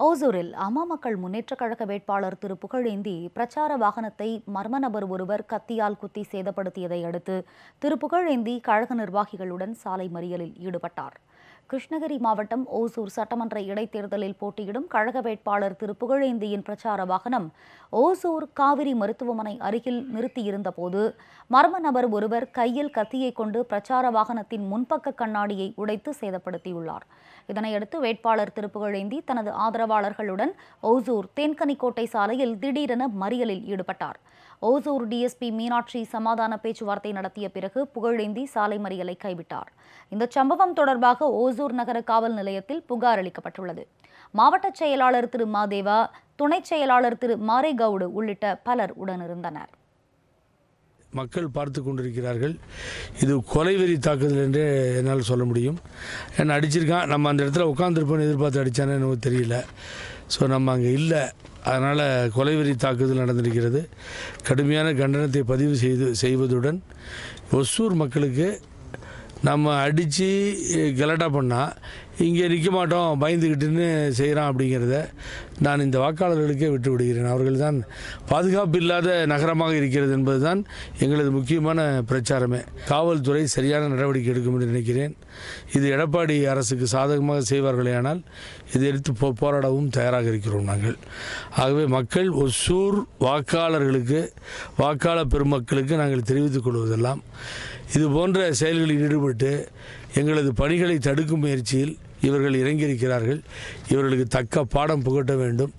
ஓசூரில் அம்மா மக்கள் முன்னேற்றக் கழக வேட்பாளர் திரு புகழேந்தி பிரச்சார வாகனத்தை மர்ம நபர் ஒருவர் கத்தியால் குத்தி சேதப்படுத்தியதை அடுத்து திரு புகழேந்தி கழக நிர்வாகிகளுடன் சாலை மறியலில் ஈடுபட்டார். கிருஷ்ணகிரி மாவட்டம் ஓசூர் சட்டமன்ற இடைத்தேர்தலில் போட்டியிடும் கழக வேட்பாளர் திரு புகழேந்தியின் பிரச்சார வாகனம் ஓசூர் காவிரி மருத்துவமனை அருகில் நிறுத்தியிருந்தபோது மர்ம நபர் ஒருவர் கையில் கத்தியை கொண்டு பிரச்சார வாகனத்தின் முன்பக்க கண்ணாடியை உடைத்து சேதப்படுத்தியுள்ளார். இதனையடுத்து வேட்பாளர் திரு புகழேந்தி தனது ஆதரவாளர்களுடன் ஓசூர் தேன்கனிக்கோட்டை சாலையில் திடீரென மறியலில் ஈடுபட்டார். ஓசூர் டிஎஸ்பி மீனாட்சி சமாதான பேச்சுவார்த்தை நடத்திய பிறகு புகழேந்தி சாலை மறியலை கைவிட்டார். இந்த சம்பவம் தொடர்பாக ஓசூர் நகர காவல் நிலையத்தில் புகார் அளிக்கப்பட்டுள்ளது. மாவட்ட செயலாளர் திரு. மாதேவா துணைச் செயலாளர் திரு. மாரேகவுடு உள்ளிட்ட பலர் உடனிருந்தனர். மக்கள் பார்த்து கொண்டிருக்கிறார்கள். இது கொலைவெறி தாக்குதல் என்று என்னால் சொல்ல முடியும். என்னை அடிச்சிருக்கான்? நம்ம அந்த இடத்துல உட்காந்துருப்போன்னு எதிர்பார்த்து அடித்தானே எனக்கு தெரியல. ஸோ நம்ம அங்கே இல்லை. அதனால் கொலைவெறி தாக்குதல் நடந்திருக்கிறது. கடுமையான கண்டனத்தை பதிவு செய்து செய்வதுடன் ஒசூர் மக்களுக்கு நம்ம அடித்து கலட்டா பண்ணால் இங்கே நிற்க மாட்டோம் பயந்துக்கிட்டுன்னு செய்கிறான் அப்படிங்கிறத நான் இந்த வாக்காளர்களுக்கே விட்டு விடுகிறேன் அவர்கள் தான் பாதுகாப்பு இல்லாத நகரமாக இருக்கிறது என்பதுதான் எங்களது முக்கியமான பிரச்சாரமே. காவல்துறை சரியான நடவடிக்கை எடுக்கும் என்று நினைக்கிறேன். இது எடப்பாடி அரசுக்கு சாதகமாக செய்வார்களேயானால் இதை எடுத்து போ போராடவும் தயாராக இருக்கிறோம் நாங்கள். ஆகவே மக்கள் ஒசூர் வாக்காளர்களுக்கு வாக்காளர் பெருமக்களுக்கு நாங்கள் தெரிவித்துக் கொள்வதெல்லாம் இது போன்ற செயல்களில் ஈடுபட்டு எங்களது பணிகளை தடுக்கும் முயற்சியில் இவர்கள் இறங்கியிருக்கிறார்கள். இவர்களுக்கு தக்க பாடம் புகட்ட வேண்டும்.